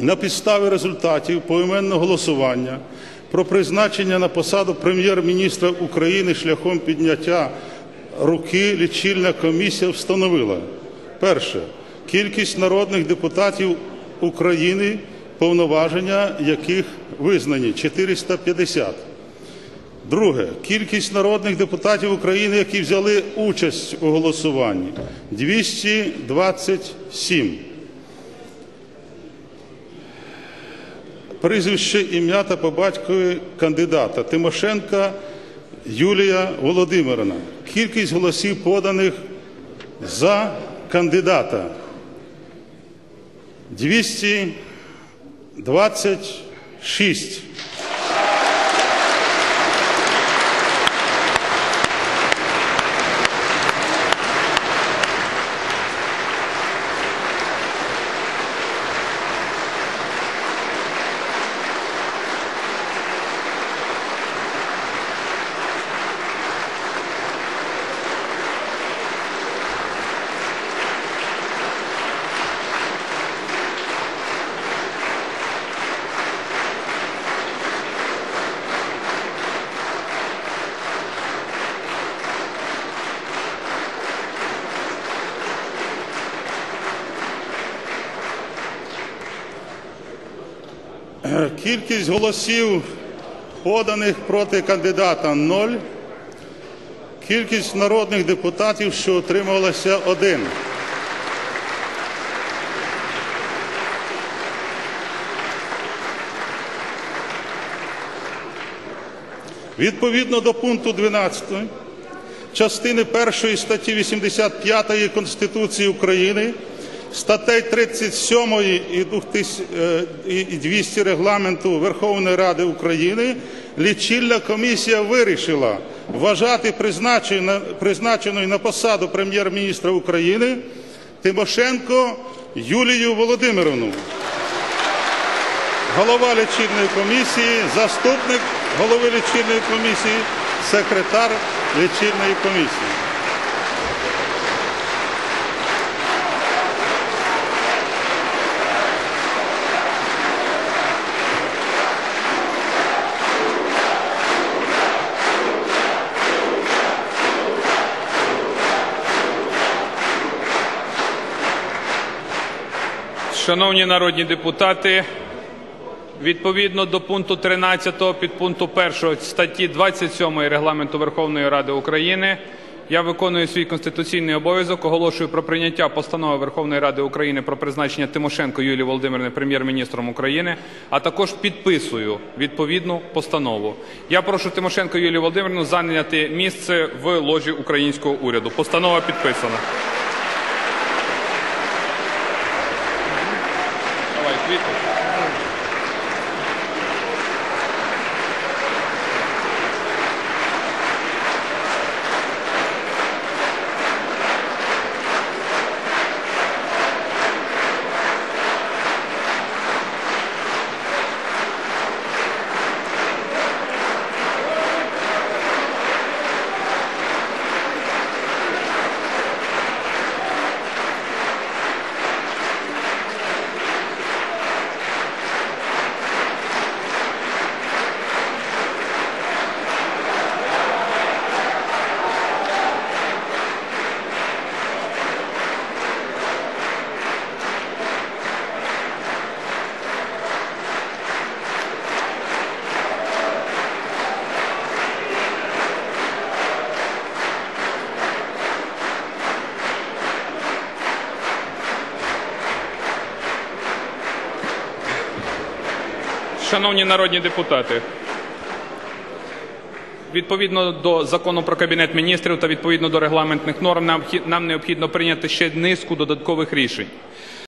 на підставі результатів поіменного голосування про призначення на посаду прем'єр-міністра України шляхом підняття руки лічильна комісія встановила перше кількість народних депутатів України, повноваження яких визнані 450. Друге. Кількість народних депутатів України, які взяли участь у голосуванні 227. Прізвище, ім'я та по батькові кандидата Тимошенка Юлія Володимирівна. Кількість голосів поданих за кандидата 226. Кількість голосів поданих проти кандидата 0. Кількість народних депутатів, що отримувалося 1. Відповідно до пункту 12 частини 1 статті 85 Конституції України, статей 37 і 200 Регламенту Верховної Ради України лічильна комісія вирішила вважати призначеною на посаду прем'єр-міністра України Тимошенко Юлію Володимирівну. Голова лічильної комісії, заступник голови лічильної комісії, секретар лічильної комісії. Шановні народні депутати, відповідно до пункту 13 підпункту 1 статті 27 Регламенту Верховної Ради України я виконую свій конституційний обов'язок, оголошую про прийняття постанови Верховної Ради України про призначення Тимошенко Юлії Володимирівни прем'єр-міністром України, а також підписую відповідну постанову. Я прошу Тимошенко Юлію Володимирівну зайняти місце в ложі українського уряду. Постанова підписана. Vitor. Шановні народні депутати, відповідно до закону про кабінет міністрів та відповідно до регламентних норм, нам необхідно прийняти ще низку додаткових рішень.